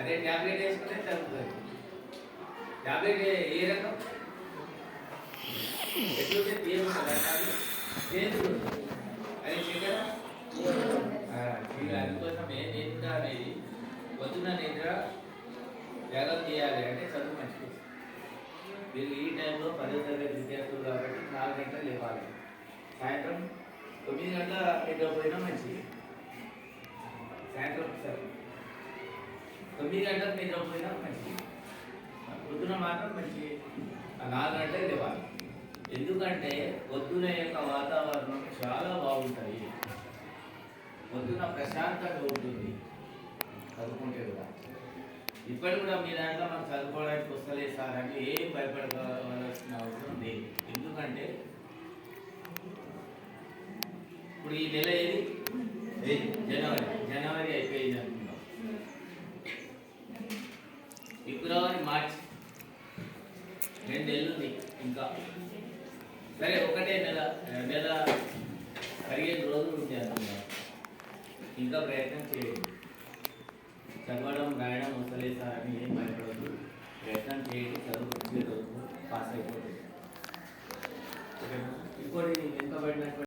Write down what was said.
అదే ట్యాబ్లెట్ వేసుకుంటే తగ్గుతుంది ట్యాబ్లెట్ ఏ- ఏ రకం ఎట్లుంటే తీయకుండా చేతులు అది చక్కెర ఆ, ఇక అందుకోసమే నిద్ర అనేది పొద్దున నిద్ర వేగం తీయాలి అంటే చదువు మంచిది మీరు ఈ టైంలో పదో తరగతి విద్యార్థులు కాబట్టి నాలుగు గంటలు లేవాలి సాయంత్రం తొమ్మిది గంటల నిద్రపోయినా మంచిది తొమ్మిది గంటలకు నిద్రపోయినా మంచిది పొద్దున మాత్రం మంచి ఆ నాలుగు గంటలకు లేవాలి. ఎందుకంటే పొద్దున యొక్క వాతావరణం చాలా బాగుంటుంది పొద్దున ప్రశాంతంగా ఉంటుంది. చదువుకుంటే కూడా. ఇప్పటి కూడా మీ దాంట్లో మనం చదువుకోవడానికి వస్తలేదు సార్ అంటే ఏం భయపడవలసిన అవసరం లేదు. ఎందుకంటే ఇప్పుడు ఈ నెల ఏది? జనవరి. జనవరి ఫిబ్రవరి మార్చ్ రెండు నెలలుంది ఇంకా. సరే ఒకటే నెల నెల పదిహేను రోజులు ఉంది అనుకున్నాను ఇంకా ప్రయత్నం చేయండి. చదవడం రాయడం వస్తలే సార్ అని ఏం భయపడదు ప్రయత్నం చేయండి చదువు చదువు పాస్ అయిపోతుంది ఇంకోటి వెనుకబడినటువంటి